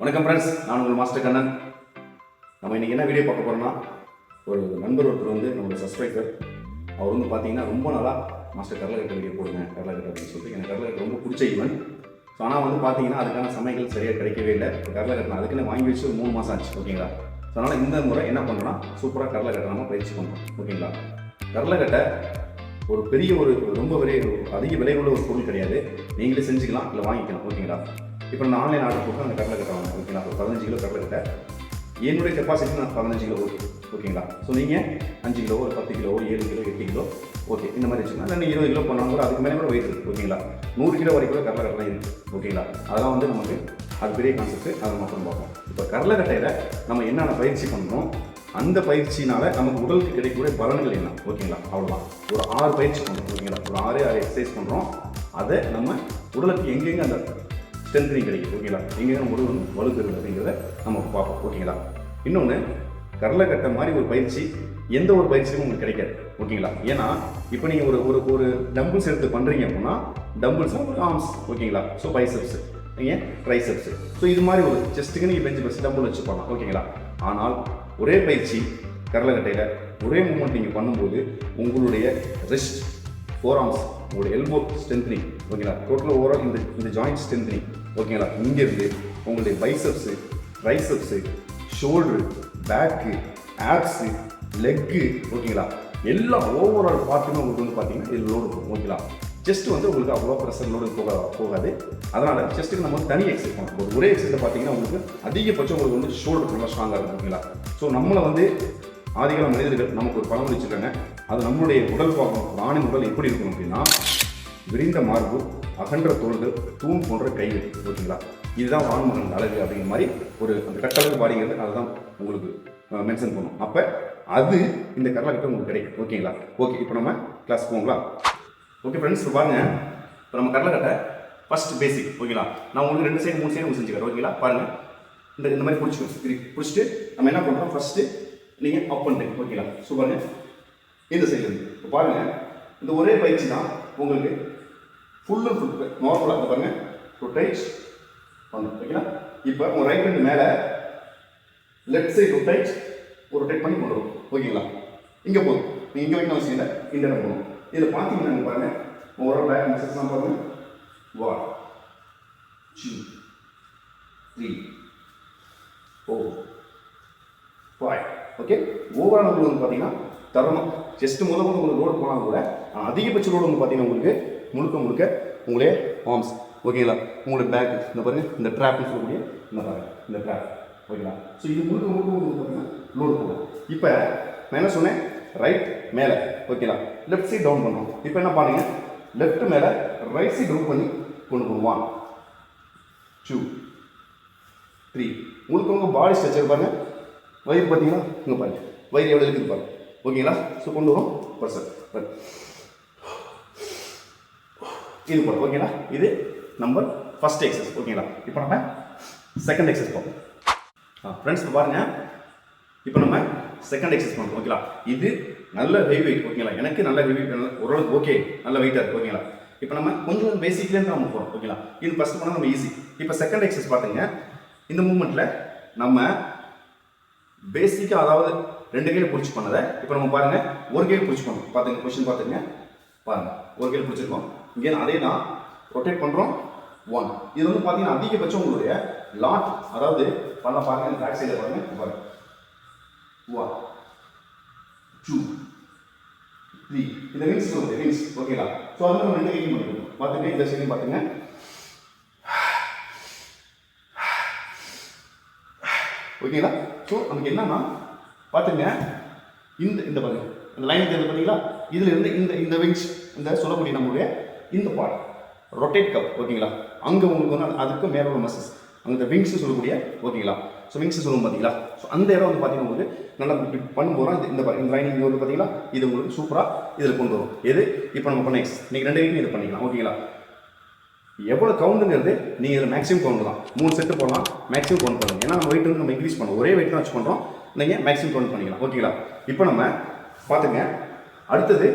வணக்கம் ஃப்ரெண்ட்ஸ் நான் உங்கள் மாஸ்டர் கண்ணன். நம்ம இன்னைக்கு என்ன வீடியோ பார்க்க போகிறோம்னா ஒரு நண்பர் ஒருத்தர் வந்து நம்மளோட சப்ஸ்கிரைபர் அவர் வந்து பார்த்தீங்கன்னா ரொம்ப நாளாக மாஸ்டர் கடலக்கட்டை வீடியோ போடுங்க கடலக்கட்டை அப்படின்னு சொல்லிட்டு எனக்கு கடலக்கட்டை ரொம்ப பிடிச்ச ஈவன் ஸோ ஆனால் வந்து பார்த்தீங்கன்னா அதுக்கான சமையல் சரியாக கிடைக்கவே இல்லை. இப்போ கட்டணும் அதுக்குன்னு வாங்கி வச்சு ஒரு மூணு மாதம் ஆச்சு ஓகேங்களா? ஸோ அதனால் இந்த முறை என்ன பண்ணுறோம்னா சூப்பராக கடலக்கட்டை நம்ம பயிற்சி பண்ணுறோம் ஓகேங்களா? கடலக்கட்டை ஒரு பெரிய ஒரு ரொம்ப பெரிய அதிக விலை உள்ள ஒரு பொருள் கிடையாது. நீங்களே செஞ்சுக்கலாம் இல்லை வாங்கிக்கலாம் ஓகேங்களா? இப்போ நான் ஆன்லைன் ஆர்டர் போட்டு அந்த கடலை கட்டை வாங்க ஓகேங்களா? ஒரு பதினஞ்சு கிலோ கடலை கட்டை என்னுடைய கெப்பாசிட்டி நான் பதினஞ்சு கிலோ ஓகே. ஓகேங்களா? ஸோ நீங்கள் அஞ்சு கிலோ ஒரு பத்து கிலோ ஏழு கிலோ எட்டு கிலோ ஓகே. இந்த மாதிரி வச்சுக்கலாம் இல்லை இருபது கிலோ போனால் கூட அதுக்கு மேலே கூட வெயிட் இருக்குது ஓகேங்களா? நூறு கிலோ வரைக்கும் கூட கடலை இருக்குது ஓகேங்களா? அதெல்லாம் வந்து நமக்கு அது பெரிய கான்செப்ட் அதை மட்டும் பார்ப்போம். இப்போ கடலை கட்டையில் நம்ம என்னென்ன பயிற்சி பண்ணுறோம் அந்த பயிற்சினால நமக்கு உடலுக்கு கிடைக்கக்கூடிய பலன்கள் என்ன? ஓகேங்களா? அவ்வளோதான் ஒரு ஆறு பயிற்சி பண்ணுறோம் ஓகேங்களா? ஒரு ஆறு ஆறு எக்ஸசைஸ் பண்ணுறோம் அதை நம்ம உடலுக்கு எங்கெங்கே அந்த ஸ்ட்ரென்த்னிங் கிடைக்கும் ஓகேங்களா? எங்கே நம்ம உடல் வந்து வலுப்பெறுது அப்படிங்கிறத நம்ம பார்ப்போம் ஓகேங்களா? இன்னொன்று கடலைக்கட்டை மாதிரி ஒரு பயிற்சி எந்த ஒரு பயிற்சியும் உங்களுக்கு கிடைக்காது ஓகேங்களா? ஏன்னா இப்போ நீங்கள் ஒரு ஒரு ஒரு டம்பிள்ஸ் எடுத்து பண்ணுறீங்க அப்படின்னா டம்பிள்ஸ் ஆர்ம்ஸ் ஓகேங்களா? ஸோ பைசப்ஸ் நீங்கள் ட்ரைசப்ஸ் ஸோ இது மாதிரி ஒரு செஸ்ட்டுக்கு நீங்கள் பெஞ்சு பெஸ்ட் டம்பிள் வச்சு பண்ணலாம் ஓகேங்களா? ஆனால் ஒரே பயிற்சி கடலைக்கட்டையில் ஒரே மூமெண்ட் நீங்கள் பண்ணும்போது உங்களுடைய ரிஸ்ட் ஃபோர் ஆர்ம்ஸ் உங்களோட எல்போ ஸ்ட்ரென்த்னிங் ஓகேங்களா? டோட்டல் ஓவரால் இந்த இந்த ஜாயிண்ட் ஸ்ட்ரென்த்னிங் ஓகேங்களா இங்கேருந்து உங்களுடைய biceps triceps shoulder back abs leg ஓகேங்களா எல்லா ஓவரால் பார்ட்டுமே உங்களுக்கு வந்து பார்த்தீங்கன்னா இது லோடு இருக்கும் ஓகேங்களா செஸ்ட் வந்து உங்களுக்கு அவ்வளோ ப்ரெஷர் லோடு போக போகாது. அதனால் செஸ்ட்டுக்கு நம்ம வந்து தனி எக்ஸசைஸ் பண்ணணும் ஒரு ஒரே எக்ஸசைஸில் பார்த்தீங்கன்னா உங்களுக்கு அதிகபட்சம் உங்களுக்கு வந்து ஷோல்டர் நல்லா ஸ்ட்ராங்காக இருக்கும் ஓகேங்களா ஸோ நம்மளை வந்து ஆதிகால மனிதர்கள் நமக்கு ஒரு பழமொழி வச்சுருக்காங்க. அது நம்மளுடைய உடல் பாகம் ஒரு உடல் எப்படி இருக்கும் அப்படின்னா விரிந்த மார்பு அகன்ற தோள்கள் தூண் போன்ற கைகள் ஓகேங்களா? இதுதான் வான்மகன் அழகு அப்படிங்கிற மாதிரி ஒரு அந்த கட்டளவு பாடிங்கிறது அதுதான் உங்களுக்கு மென்ஷன் பண்ணும் அப்போ அது இந்த கடலக்கட்டை உங்களுக்கு கிடைக்கும் ஓகேங்களா? ஓகே இப்போ நம்ம கிளாஸ் போங்களா ஓகே ஃப்ரெண்ட்ஸ் இப்போ பாருங்க. இப்போ நம்ம கடலக்கட்டை ஃபர்ஸ்ட் பேசிக் ஓகேங்களா? நான் உங்களுக்கு ரெண்டு சைடு மூணு சைடு உங்களுக்கு செஞ்சுக்கிறேன் ஓகேங்களா? பாருங்க. இந்த இந்த மாதிரி பிடிச்சிக்கணும் இப்படி பிடிச்சிட்டு நம்ம என்ன பண்ணுறோம் ஃபர்ஸ்ட்டு நீங்கள் அப் பண்ணுறீங்க ஓகேங்களா? ஸோ பாருங்கள் இந்த சைடு இப்போ பாருங்கள் இந்த ஒரே பயிற்சி தான் உங்களுக்கு ஃபுல் அண்ட் ஃபுல் நார்மலாக இந்த பாருங்க. ரொட்டேட் பண்ணணும் ஓகேங்களா இப்போ உங்கள் ரைட் ஹேண்ட் மேலே லெஃப்ட் சைடு ரொட்டேட் ஒரு ரொட்டேட் பண்ணி கொண்டு வரும். ஓகேங்களா? இங்கே போதும். நீங்கள் இங்கே வைக்கணும் அவசியம் இல்லை. இந்த இடம் போகணும் இதில் பார்த்தீங்கன்னா பாருங்கள் பாருங்க. ஒரு பேக் மெசேஜ்லாம் பாருங்க. One two three four five okay overall உங்களுக்கு வந்து பார்த்தீங்கன்னா தரணும். ஜஸ்ட் முதல் முதல் உங்களுக்கு ரோடு போனாலும் கூட அதிகபட்ச ரோடு வந்து பார்த்தீங்கன்னா உங்களுக்கு முழுக்க முழுக்க உங்களுடைய ஆர்ம்ஸ் ஓகேங்களா உங்களுடைய பேக் இந்த பாருங்கள் இந்த ட்ராப்னு சொல்லக்கூடிய இந்த பாருங்கள் இந்த ட்ராப் ஓகேங்களா ஸோ இது முழுக்க முழுக்க உங்களுக்கு பார்த்தீங்கன்னா லோடு போடும். இப்போ நான் என்ன சொன்னேன்? ரைட் மேலே. ஓகேங்களா லெஃப்ட் சைட் டவுன் பண்ணுவோம் இப்போ என்ன பண்ணுங்க? லெஃப்ட் மேலே ரைட் சைட் டவுன் பண்ணி கொண்டு போகணும் ஒன் டூ த்ரீ உங்களுக்கு உங்கள் பாடி ஸ்ட்ரக்சர் பாருங்க. வயிறு பார்த்தீங்கன்னா இங்கே பாருங்க. வயிறு எவ்வளோ இருக்குது பாருங்க. ஓகேங்களா ஸோ கொண்டு வரும். பர்சன் இது போல ஓகேங்களா இது நம்பர் ஃபர்ஸ்ட் எக்ஸஸ் ஓகேங்களா இப்போ நம்ம செகண்ட் எக்ஸஸ் பார்ப்போம். ஃப்ரெண்ட்ஸ் இப்போ பாருங்க. இப்போ நம்ம செகண்ட் எக்ஸஸ் பண்ணுறோம் ஓகேங்களா இது நல்ல ஹெவி வெயிட் ஓகேங்களா எனக்கு நல்ல ஹெவி ஓரளவுக்கு ஓகே நல்ல வெயிட்டாக இருக்குது ஓகேங்களா இப்போ நம்ம கொஞ்சம் பேசிக்லேருந்து நம்ம போகிறோம் ஓகேங்களா இது ஃபஸ்ட் பண்ணால் நம்ம ஈஸி இப்போ செகண்ட் எக்ஸஸ் பார்த்தீங்க இந்த மூமெண்ட்டில் நம்ம பேசிக்காக அதாவது ரெண்டு கையில் பிடிச்சி பண்ணதை இப்போ நம்ம பாருங்கள் ஒரு கையில் பிடிச்சி பண்ணோம். பார்த்துங்க கொஸ்டின் பார்த்துங்க பாருங்கள் ஒரு கையில் பிடிச்சிருக்கோம். இங்கே அதே தான் ரொட்டேட் பண்ணுறோம் ஒன் இது வந்து பார்த்தீங்கன்னா அதிகபட்சம் உங்களுடைய லாட் அதாவது பண்ண பாருங்க பேக் சைடில் பாருங்க பாருங்க. ஒன் டூ த்ரீ இந்த விங்ஸ் சொல்லுங்க விங்ஸ் ஓகேங்களா ஸோ அது நம்ம ரெண்டு கையும் பண்ணிக்கணும் பார்த்துட்டு இந்த சைடு பார்த்துங்க ஓகேங்களா ஸோ நமக்கு என்னன்னா பார்த்துங்க இந்த இந்த பாருங்க. இந்த லைன் தெரியுது பார்த்தீங்களா இதுல இருந்து இந்த இந்த விங்ஸ் இந்த சொல்லக்கூடிய நம்மளுடைய இந்த பார்ட் ரொட்டேட் கப் ஓகேங்களா? அங்கே உங்களுக்கு வந்து அதுக்கு மேலே உள்ள மசில்ஸ் அந்த விங்ஸ் சொல்லக்கூடிய ஓகேங்களா? ஸோ விங்ஸ் சொல்லுவோம் பார்த்தீங்களா ஸோ அந்த இடம் வந்து பார்த்தீங்கன்னா உங்களுக்கு நல்லா பண்ண போகிறோம் இந்த இந்த லைனிங் வந்து பார்த்தீங்களா இது உங்களுக்கு சூப்பராக இதில் கொண்டு வரும். எது? இப்போ நம்ம பண்ண எக்ஸ் நீங்கள் ரெண்டு கையும் இது பண்ணிக்கலாம். ஓகேங்களா? எவ்வளோ கவுண்டுங்கிறது நீங்கள் இதில் மேக்ஸிமம் கவுண்ட் தான். மூணு செட்டு போடலாம் மேக்ஸிமம் கவுண்ட் பண்ணலாம் ஏன்னா நம்ம வெயிட் வந்து நம்ம இன்க்ரீஸ் பண்ணோம். ஒரே வெயிட் தான் வச்சு பண்ணுறோம் நீங்கள் மேக்ஸிமம் கவுண்ட் பண்ணிக்கலாம்? ஓகேங்களா? இப்போ நம்ம பார்த்துங்க அடுத்தது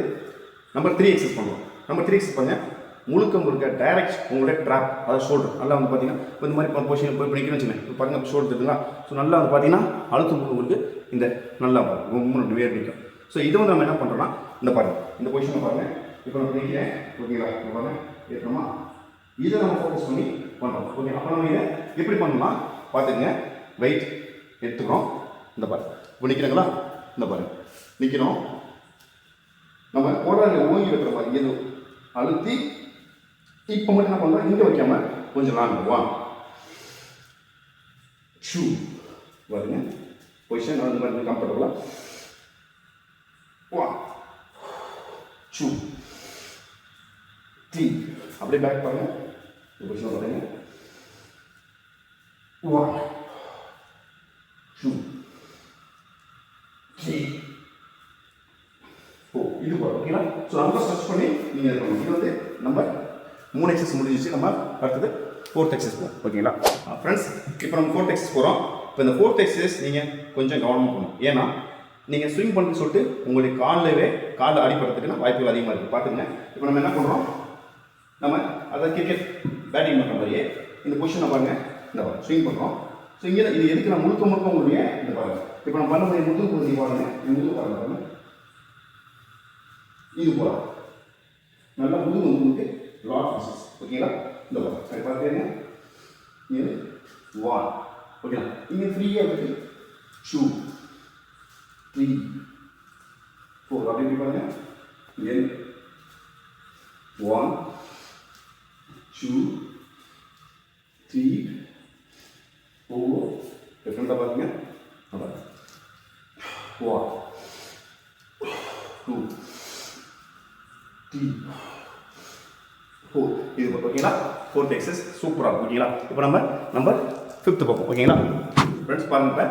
நம்பர் த்ரீ எக்ஸஸ் பண்ணுவோம். நம்பர் த்ரீ எக்ஸஸ் பண்ணுங்கள் முழுக்க முழுக்க டைரக்ட் உங்களுடைய ட்ராப் அதாவது ஷோல்டர் நல்லா வந்து பார்த்தீங்கன்னா இப்போ இந்த மாதிரி பொசிஷன் போய் பிடிக்கணும்னு வச்சுக்கோங்க இப்போ பாருங்க ஷோல்டர் இருக்குங்களா ஸோ நல்லா வந்து பார்த்தீங்கன்னா அழுத்தம் கொடுக்கும் உங்களுக்கு இந்த நல்லா ரொம்ப வேர் நிற்கும். ஸோ இது வந்து நம்ம என்ன பண்ணுறோம்னா இந்த பாருங்க இந்த பொசிஷனை பாருங்க. இப்போ நான் பிடிக்கிறேன் ஓகேங்களா? இப்போ பாருங்க. ஏற்றமா இதை நம்ம ஃபோக்கஸ் பண்ணி பண்ணுறோம் ஓகே அப்போ நம்ம இதை எப்படி பண்ணலாம் பார்த்துக்கங்க வெயிட் எடுத்துக்கிறோம். இந்த பாருங்க. இப்போ நிற்கிறீங்களா இந்த பாருங்க. நிற்கிறோம் நம்ம கோடாலில் ஓங்கி வைக்கிற மாதிரி எதுவும் அழுத்தி இப்போ மட்டும் என்ன பண்ணுறோம் இங்கே வைக்காமல் கொஞ்சம் லாங் ஒன் ஷூ வருங்க பொசிஷன் அந்த மாதிரி கம்ஃபர்டபுளாக ஒன் டூ த்ரீ அப்படியே பேக் பாருங்க. பொசிஷன் வருங்க ஒன் டூ த்ரீ ஓ இது போதும் ஓகேங்களா ஸோ ரொம்ப ஸ்ட்ரெச் பண்ணி நீங்கள் இது பண்ணணும். இது வந்து மூணு முடிஞ்சிச்சு நம்ம அடுத்தது ஃபோர்த் எக்ஸஸ் போகும் ஓகேங்களா? ஃப்ரெண்ட்ஸ் இப்போ நம்ம ஃபோர்த் எக்ஸஸ் போகிறோம் இப்போ இந்த ஃபோர்த் டெக்ஸஸ் நீங்கள் கொஞ்சம் கவனமாக பண்ணணும் ஏன்னா நீங்கள் ஸ்விங் பண்ணுன்னு சொல்லிட்டு உங்களுடைய காலிலவே காலில் அடிப்படுறதுக்குன்னா வாய்ப்புகள் அதிகமாக இருக்குது பார்த்துங்க இப்போ நம்ம என்ன பண்ணுறோம் நம்ம அதாவது கிரிக்கெட் பேட்டிங் பண்ணுற மாதிரியே இந்த பொசிஷனை பாருங்கள் இந்த பாருங்க. ஸ்விங் பண்ணுறோம் ஸோ இங்கே இது எதுக்கு நான் முழுக்க முழுக்க உங்களுடைய இந்த பாருங்க. இப்போ நம்ம பண்ணும்போது முதுகு பகுதி பாருங்க. இந்த முதுகு பாருங்க பாருங்க. இது போகலாம் நல்லா முதுகு வந்து உங்களுக்கு லாட் மசில்ஸ் ஓகேங்களா இந்த பாருங்க சரி பார்த்தீங்க இது ஒன் ஓகேங்களா இங்கே ஃப்ரீயாக இருக்கு ஷூ த்ரீ ஃபோர் அப்படி இப்படி பாருங்க இங்கே ஒன் ஷூ த்ரீ ஃபோர் டிஃப்ரெண்ட்டாக பாருங்க அதான் ஒன் டூ த்ரீ ஃபோர் இது ஓகேங்களா ஃபோர்த் எக்ஸஸ் சூப்பராக ஓகேங்களா இப்போ நம்ம நம்பர் ஃபிஃப்த்து பார்ப்போம் ஓகேங்களா ஃப்ரெண்ட்ஸ் பாருங்கள் இப்போ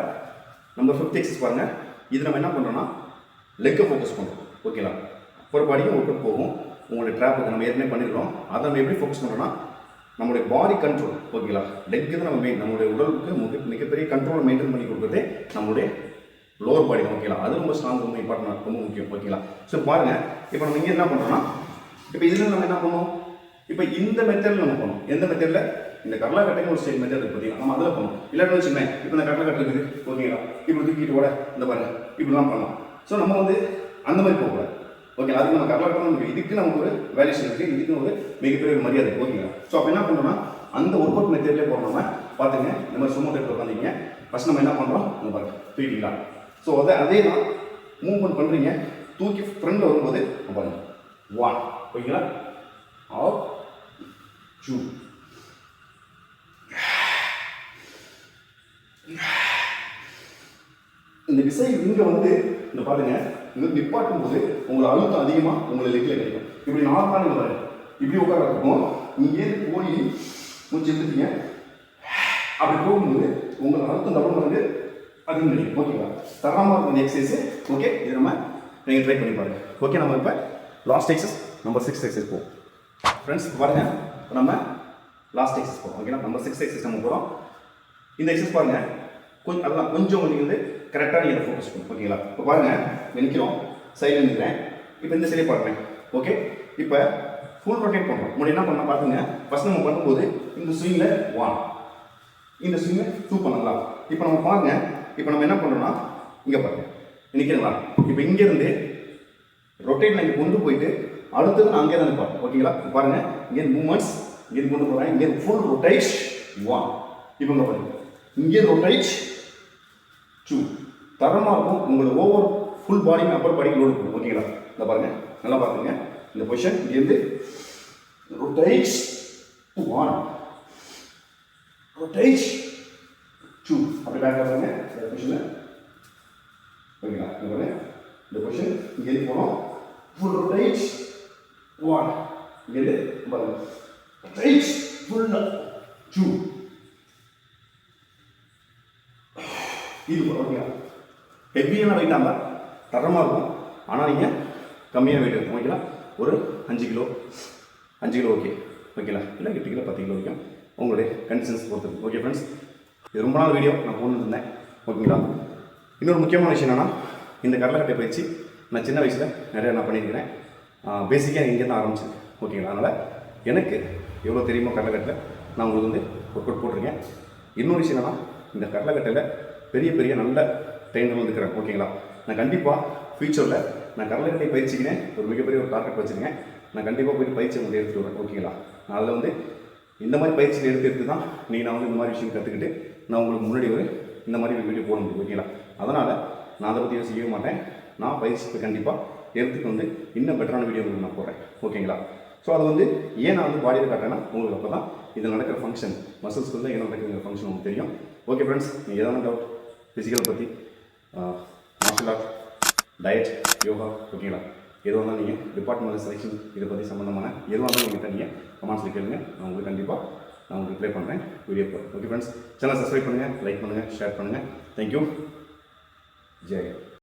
நம்பர் ஃபிஃப்த் எக்ஸஸ் பாருங்கள் இது நம்ம என்ன பண்ணுறோம்னா லெக்கை ஃபோக்கஸ் பண்ணுறோம் ஓகேங்களா ஒரு பாடியும் ஒர்க் போகும். உங்களுடைய ட்ராப்புக்கு நம்ம ஏற்கனவே பண்ணியிருக்கோம் அதை நம்ம எப்படி ஃபோக்கஸ் பண்ணுறோம்னா நம்மளுடைய பாடி கண்ட்ரோல் ஓகேங்களா லெக்கு தான் நம்ம மெயின் நம்மளுடைய உடலுக்கு மிக மிகப்பெரிய கண்ட்ரோலை மெயின்டைன் பண்ணி கொடுக்குறதே நம்மளுடைய லோவர் பாடி தான் ஓகேங்களா அது ரொம்ப ஸ்ட்ராங் ரொம்ப இம்பார்ட்டன் ரொம்ப முக்கியம் ஓகேங்களா ஸோ பாருங்கள் இப்போ நம்ம இங்கே என்ன பண்ணுறோம்னா இப்போ இதில் நம்ம என்ன பண்ணுவோம் இப்போ இந்த மெத்தடில் நம்ம பண்ணணும் எந்த மெத்தடில் இந்த கடலா கட்டைக்கு ஒரு ஸ்டைல் மெத்தட் பார்த்தீங்கன்னா நம்ம அதில் பண்ணணும் இல்லைன்னு வச்சுக்கோங்க இப்போ இந்த கடலை கட்டை இருக்குது ஓகேங்களா இப்படி தூக்கிட்டு கூட இந்த பாருங்க. இப்படிலாம் பண்ணலாம். ஸோ நம்ம வந்து அந்த மாதிரி போகக்கூடாது ஓகே அதுக்கு நம்ம கடலை கட்டணும் இதுக்கு நமக்கு ஒரு வேல்யூஷன் இருக்குது இதுக்கு ஒரு மிகப்பெரிய ஒரு மரியாதை ஓகேங்களா ஸோ அப்போ என்ன பண்ணோம்னா அந்த ஒர்க் அவுட் மெத்தட்லேயே போகிறோம்னா பார்த்துங்க இந்த மாதிரி சும்மா கட்டு உட்காந்தீங்க ஃபஸ்ட் நம்ம என்ன பண்ணுறோம் இந்த பாருங்க. தூக்கிக்கலாம் ஸோ அதை அதே தான் மூவ்மெண்ட் பண்ணுறீங்க தூக்கி ஃப்ரெண்டில் வரும்போது பாருங்க. ஒன் ஓகேங்களா ஆர் டூ இந்த விசை இங்கே வந்து இந்த பாருங்க இங்கே நிப்பாட்டும் போது உங்களை அழுத்தம் அதிகமாக உங்களை லெக்கில் கிடைக்கும். இப்படி நார்மலாக நீங்கள் பாருங்க. இப்படி உட்கார இருக்கும் இங்கே போய் மூச்சு எடுத்துட்டீங்க. அப்படி போகும்போது உங்களை அழுத்தம் டபுள் வந்து அதிகம் கிடைக்கும். ஓகேங்களா தரமாக இருக்கும் இந்த எக்ஸசைஸ் ஓகே இது நம்ம நீங்கள் ட்ரை பண்ணி பாருங்க. ஓகே நம்ம இப்போ last exercise number six exercise போவோம். ஃப்ரெண்ட்ஸ் பாருங்க. நம்ம லாஸ்ட் எக்ஸஸ் போகிறோம் ஓகேனா நம்பர் சிக்ஸ் எக்ஸஸ் நம்ம போகிறோம் இந்த எக்ஸஸ் பாருங்க. கொஞ்சம் அதெல்லாம் கொஞ்சம் நீங்கள் வந்து கரெக்டாக நீங்கள் ஃபோக்கஸ் பண்ணும் ஓகேங்களா இப்போ பாருங்கள் நினைக்கிறோம் சைடில் நிற்கிறேன் இப்போ இந்த சைடே பாடுறேன் ஓகே இப்போ ஃபுல் ரொட்டேட் பண்ணுறோம் முன்னாடி என்ன பண்ண பாருங்க ஃபஸ்ட் நம்ம பண்ணும்போது இந்த ஸ்விங்கில் ஒன் இந்த ஸ்விங்கில் டூ பண்ணலாம். இப்போ நம்ம பாருங்க. இப்போ நம்ம என்ன பண்ணுறோம்னா இங்கே பாருங்க. நிற்கிறீங்களா இப்போ இங்கேருந்து ரொட்டேட் நான் இங்கே கொண்டு போயிட்டு அடுத்தது நான் அங்கே தான் நிற்பார் ஓகேங்களா இப்போ பாருங்க. இங்கே மூமெண்ட்ஸ் இங்கே கொண்டு போகிறேன் இங்கே ஃபுல் ரொட்டேட் ஒன் இப்போ இங்கே பாருங்க. இங்கே ரொட்டேட் ஷூ தரமாக இருக்கும் ஓவர் ஃபுல் பாடி அப்பர் பாடிக்கு லோடு இருக்கும் ஓகேங்களா இந்த பாருங்கள் நல்லா பார்த்துங்க. இந்த பொசிஷன் இங்கேருந்து ரொட்டைஸ் ஒன் ரொட்டைஸ் டூ அப்படி பேக் பாருங்க. இந்த பொசிஷனை ஓகேங்களா இந்த பாருங்க. இந்த பொசிஷன் இங்கேருந்து போனோம். ஃபுல் ரொட்டேட் ஒன் இங்கேருந்து பாருங்க. ரொட்டேட் ஃபுல் டூ இது ஓகேங்களா ஹெவியான வெயிட் இருந்தால் தரமாக இருக்கும். ஆனால் நீங்கள் கம்மியாக வெயிட் இருக்கும் ஓகேங்களா? ஒரு அஞ்சு கிலோ அஞ்சு கிலோ ஓகே ஓகேங்களா? இல்லை எட்டு கிலோ பத்து கிலோ வரைக்கும் உங்களுடைய கண்டிஷன்ஸ் பொறுத்து ஓகே ஃப்ரெண்ட்ஸ் இது ரொம்ப நாள் வீடியோ நான் கொண்டு இருந்தேன். ஓகேங்களா? இன்னொரு முக்கியமான விஷயம் என்னென்னா இந்த கடலைக்கட்டை பயிற்சி நான் சின்ன வயசில் நிறையா நான் பண்ணியிருக்கிறேன். பேசிக்காக இங்கே தான் ஆரம்பிச்சது. ஓகேங்களா? அதனால் எனக்கு எவ்வளோ தெரியுமோ கடலக்கட்டில் நான் உங்களுக்கு வந்து ஒர்க் அவுட் போட்டிருக்கேன். இன்னொரு விஷயம் என்னென்னா இந்த கடலக்கட்டையில் பெரிய பெரிய நல்ல ட்ரெயினர்கள் இருக்கிறேன். ஓகேங்களா நான் கண்டிப்பாக ஃப்யூச்சரில் நான் கடலக்கட்டை பயிற்சிக்கினேன் ஒரு மிகப்பெரிய ஒரு டார்கெட் வச்சுருக்கேன். நான் கண்டிப்பாக போயிட்டு பயிற்சி உங்களுக்கு எடுத்துகிட்டு வரேன். ஓகேங்களா நான் அதில் வந்து இந்த மாதிரி பயிற்சி எடுத்து எடுத்து தான் நீ நான் வந்து இந்த மாதிரி விஷயம் கற்றுக்கிட்டு நான் உங்களுக்கு முன்னாடி ஒரு இந்த மாதிரி ஒரு வீடியோ போட முடியும். ஓகேங்களா அதனால் நான் அதை பற்றி யோசிக்கவே மாட்டேன். நான் பயிற்சிக்கு கண்டிப்பாக எடுத்துட்டு வந்து இன்னும் பெட்டரான வீடியோ உங்களுக்கு நான் போடுறேன். ஓகேங்களா ஸோ அது வந்து ஏன் நான் வந்து பாடியில் காட்டுறேன்னா உங்களுக்கு அப்போ தான் இதில் நடக்கிற ஃபங்க்ஷன் மசில்ஸ்குள்ள என்ன நடக்குதுங்கிற ஃபங்க்ஷன் உங்களுக்கு தெரியும். ஓகே ஃப்ரெண்ட்ஸ் நீங்கள் எதாவது டவுட் ஃபிசிக்கல் பற்றி மார்ஷல் ஆர்ட் டயட் யோகா ஓகேங்களா எதுவாக இருந்தாலும் நீங்கள் டிபார்ட்மெண்ட் செலெக்ஷன் இதை பற்றி சம்மந்தமான எதுவாக இருந்தாலும் நீங்கள் நீங்கள் கமெண்ட்ஸில் கேளுங்க. நான் உங்களுக்கு கண்டிப்பாக நான் உங்களுக்கு ரிப்ளை பண்ணுறேன் video okay friends channel subscribe பண்ணுங்கள் லைக் பண்ணுங்கள் ஷேர் பண்ணுங்கள் தேங்க்யூ ஜெய்